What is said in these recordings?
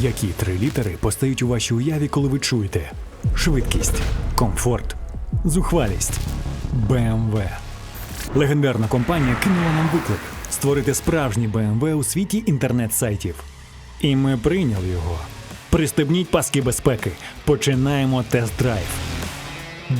Які три літери постають у вашій уяві, коли ви чуєте швидкість, комфорт, зухвалість, BMW. Легендарна компанія кинула нам виклик створити справжній BMW у світі інтернет-сайтів. І ми прийняли його. Пристебніть паски безпеки. Починаємо тест-драйв.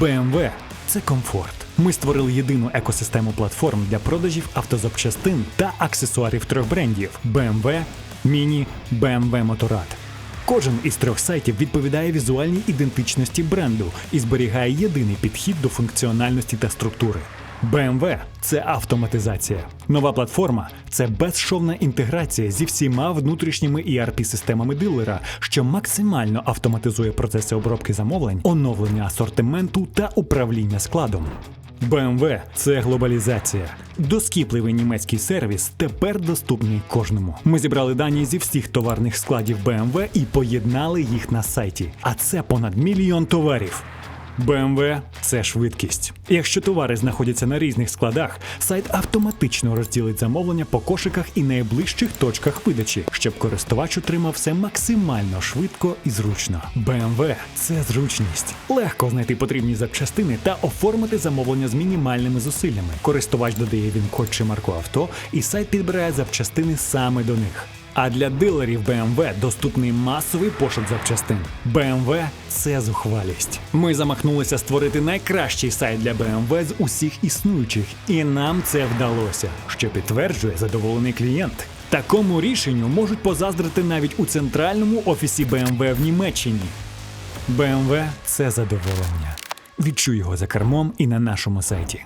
BMW – це комфорт. Ми створили єдину екосистему платформ для продажів автозапчастин та аксесуарів трьох брендів: BMW, Mini, BMW Motorrad. Кожен із трьох сайтів відповідає візуальній ідентичності бренду і зберігає єдиний підхід до функціональності та структури. BMW – це автоматизація. Нова платформа це безшовна інтеграція зі всіма внутрішніми ERP-системами дилера, що максимально автоматизує процеси обробки замовлень, оновлення асортименту та управління складом. BMW – це глобалізація. Доскіпливий німецький сервіс тепер доступний кожному. Ми зібрали дані зі всіх товарних складів BMW і поєднали їх на сайті. А це понад мільйон товарів. BMW – це швидкість. Якщо товари знаходяться на різних складах, сайт автоматично розділить замовлення по кошиках і найближчих точках видачі, щоб користувач отримав все максимально швидко і зручно. BMW – це зручність. Легко знайти потрібні запчастини та оформити замовлення з мінімальними зусиллями. Користувач додає він код чи марку авто, і сайт підбирає запчастини саме до них. А для дилерів BMW доступний масовий пошук запчастин. BMW – це зухвалість. Ми замахнулися створити найкращий сайт для BMW з усіх існуючих, і нам це вдалося, що підтверджує задоволений клієнт. Такому рішенню можуть позаздрити навіть у центральному офісі BMW в Німеччині. BMW – це задоволення. Відчуй його за кермом і на нашому сайті.